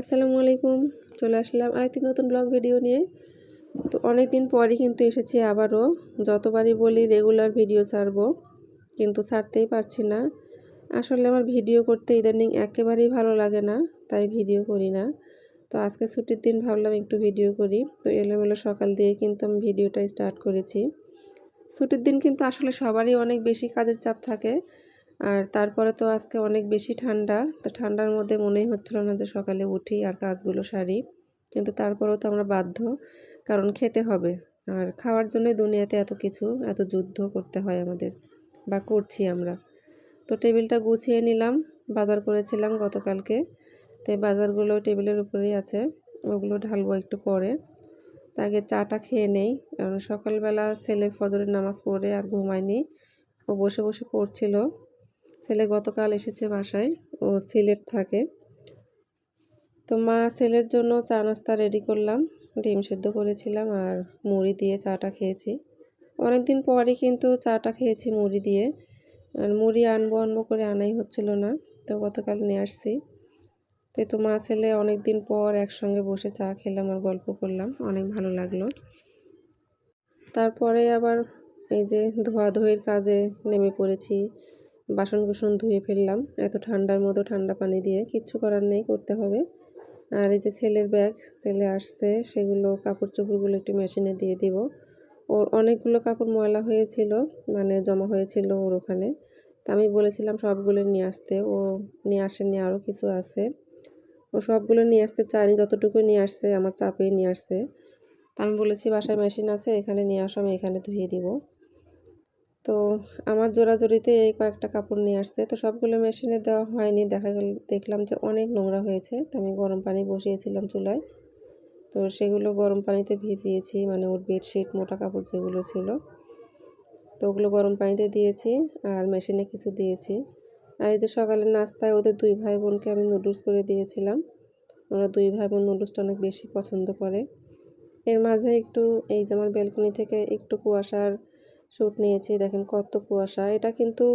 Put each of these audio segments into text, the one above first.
আসসালামু আলাইকুম। চলে আসলাম আরেকটি নতুন ব্লগ ভিডিও নিয়ে। তো অনেক দিন পরই কিন্তু এসেছি আবারও। যতবারই বলি রেগুলার ভিডিও ছাড়বো, কিন্তু ছাড়তেই পারছি না। আসলে আমার ভিডিও করতে ইদানিং একেবারেই ভালো লাগে না, তাই ভিডিও করি না। তো আজকে ছুটির দিন ভাবলাম একটু ভিডিও করি। তো এলোমেলো সকাল দিয়ে কিন্তু আমি ভিডিওটা স্টার্ট করেছি। ছুটির দিন কিন্তু আসলে সবারই অনেক বেশি কাজের চাপ থাকে। আর তারপরে তো আজকে অনেক বেশি ঠান্ডা। তো ঠান্ডার মধ্যে মনেই হচ্ছিল না যে সকালে উঠি আর কাজগুলো সারি। কিন্তু তারপরেও তো আমরা বাধ্য, কারণ খেতে হবে। আর খাওয়ার জন্যই দুনিয়াতে এত কিছু, এত যুদ্ধ করতে হয় আমাদের, বা করছি আমরা। তো টেবিলটা গুছিয়ে নিলাম, বাজার করেছিলাম গতকালকে। তো বাজারগুলো টেবিলের উপরেই আছে, ওগুলো ঢালবো একটু পরে। আগে চাটা খেয়ে নেই, কারণ সকালবেলা ছেলে ফজরের নামাজ পড়ে আর ঘুমায়নি। ও বসে বসে পড়ছিল। ছেলে গতকাল এসেছে বাসায়, ও সিলেট থাকে। তো মা ছেলের জন্য চা নাস্তা রেডি করলাম, ডিম সেদ্ধ করেছিলাম আর মুড়ি দিয়ে চাটা খেয়েছি। অনেক দিন পরই কিন্তু চাটা খেয়েছি মুড়ি দিয়ে, আর মুড়ি আনব আনব করে আনাই হচ্ছিল না, তো গতকাল নিয়ে আসছি। তো তো মা ছেলে অনেক দিন পর একসঙ্গে বসে চা খেলাম আর গল্প করলাম, অনেক ভালো লাগল। তারপরে আবার এই যে ধোয়াধুয়ির কাজে নেমে পড়েছি বাসন কুসন ধুয়ে ফেললাম। এত ঠান্ডার মতো ঠান্ডা পানি দিয়ে কিচ্ছু করার নেই, করতে হবে। আর এই যে ছেলের ব্যাগ, ছেলে আসছে, সেগুলো কাপড় চোপড়গুলো একটু মেশিনে দিয়ে দিব। ওর অনেকগুলো কাপড় ময়লা হয়েছিল মানে জমা হয়েছিল ওর ওখানে। তা আমি বলেছিলাম সবগুলো নিয়ে আসতে, ও নিয়ে আসেনি আরও কিছু আছে। ও সবগুলো নিয়ে আসতে চায়নি, যতটুকু নিয়ে আসছে, আমার চাপেই নিয়ে আসছে। তা আমি বলেছি, বাসায় মেশিন আছে, এখানে নিয়ে আসো, আমি এখানে ধুয়ে দিব। তো আমার জোড়াজোড়িতে এই কয়েকটা কাপড় নিয়ে আসছে। তো সবগুলো মেশিনে দেওয়া হয়নি। দেখা গেল, দেখলাম যে অনেক নোংরা হয়েছে। তো আমি গরম পানি বসিয়েছিলাম চুলায়। তো সেগুলো গরম পানিতে ভিজিয়েছি। মানে ওর বেডশিট, মোটা কাপড় যেগুলো ছিল। তো ওগুলো গরম পানিতে দিয়েছি আর মেশিনে কিছু দিয়েছি। আর এই যে সকালের নাস্তায় ওদের দুই ভাই বোনকে আমি নুডলস করে দিয়েছিলাম। ওরা দুই ভাই বোন নুডলসটা অনেক বেশি পছন্দ করে। এর মাঝে একটু, এই যে আমার বেলকনি থেকে একটু কুয়াশার শ্যুট নিয়েছি, দেখেন কত কুয়াশা। এটা কিন্তু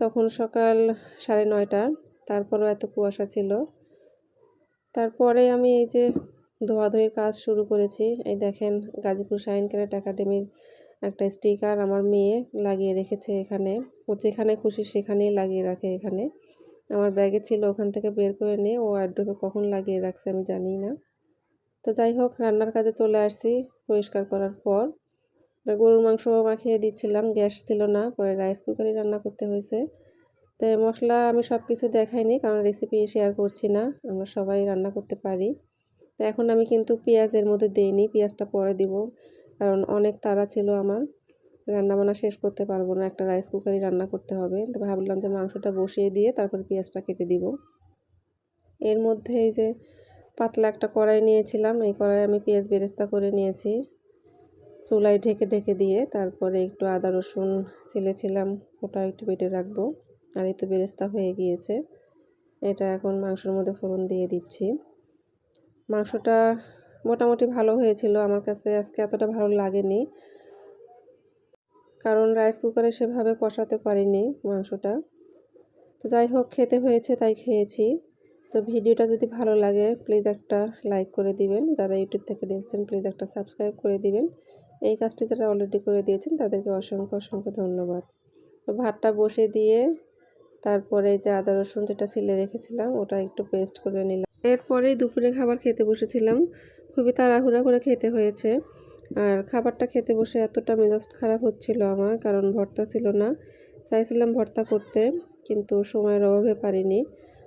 তখন সকাল সাড়ে নয়টা, তারপরও এত কুয়াশা ছিল। তারপরে আমি এই যে ধোয়াধুয়ির কাজ শুরু করেছি। এই দেখেন গাজীপুর শাহিন ক্যারেট একাডেমির একটা স্টিকার আমার মেয়ে লাগিয়ে রেখেছে এখানে। ও যেখানে খুশি সেখানেই লাগিয়ে রাখে এখানে। আমার ব্যাগে ছিল, ওখান থেকে বের করে নিয়ে ও অ্যাড্রোপে কখন লাগিয়ে রাখছে আমি জানি না তো যাই হোক, রান্নার কাজে চলে আসছি, পরিষ্কার করার পর। গরুর মাংস মাখিয়ে দিচ্ছিলাম, গ্যাস ছিল না, পরে রাইস কুকারই রান্না করতে হয়েছে। তো মশলা আমি সব কিছু দেখাইনি, কারণ রেসিপি শেয়ার করছি না, আমরা সবাই রান্না করতে পারি। তো এখন আমি কিন্তু পেঁয়াজের মধ্যে দিইনি, পেঁয়াজটা পরে দিব, কারণ অনেক তাড়া ছিল আমার। রান্না বান্না শেষ করতে পারব না, একটা রাইস কুকারই রান্না করতে হবে। তো ভাবলাম যে মাংসটা বসিয়ে দিয়ে তারপর পেঁয়াজটা কেটে দিব। এর মধ্যে এই যে পাতলা একটা কড়াই নিয়েছিলাম, এই কড়াই আমি পেঁয়াজ বেরেস্তা করে নিয়েছি। চুলায় ঢেকে ঢেকে দিয়ে তারপরে একটু আদা, রসুন ছেলেছিলাম, ওটা একটু বেটে রাখব। আর তো বেরেস্তা হয়ে গিয়েছে। এটা এখন মাংসের মধ্যে ফোড়ন দিয়ে দিচ্ছি। মাংসটা মোটামুটি ভালো হয়েছিল। আমার কাছে আজকে এতটা ভালো লাগেনি। কারণ রাইস কুকারে সেভাবে কষাতে পারিনি মাংসটা। তো যাই হোক, খেতে হয়েছে তাই খেয়েছি। তো ভিডিওটা যদি ভালো লাগে, প্লিজ একটা লাইক করে দিবেন। যারা ইউটিউব থেকে দেখছেন, প্লিজ একটা সাবস্ক্রাইব করে দিবেন। এই কাজটি যারা অলরেডি করে দিয়েছেন, তাদেরকে অসংখ্য অসংখ্য ধন্যবাদ। তো ভাতটা বসে দিয়ে তারপরে যে আদা রসুন যেটা ছিলে রেখেছিলাম, ওটা একটু পেস্ট করে নিলাম। এরপরেই দুপুরে খাবার খেতে বসেছিলাম। খুবই তাড়াহুড়া করে খেতে হয়েছে। আর খাবারটা খেতে বসে এতটা মেজাজ খারাপ হচ্ছিল আমার, কারণ ভর্তা ছিল না। চাইছিলাম ভর্তা করতে, কিন্তু সময়ের অভাবে পারিনি।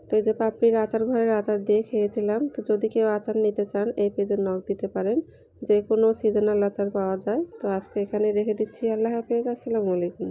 তো এই যে পাপড়ির আচার ঘরের আচার দিয়ে খেয়েছিলাম। তো যদি কেউ আচার নিতে চান, এই পেজে নখ দিতে পারেন। যে কোনো সিজনাল আচার পাওয়া যায়। তো আজকে এখানে রেখে দিচ্ছি। আল্লাহ হাফেজ। আসসালামু আলাইকুম।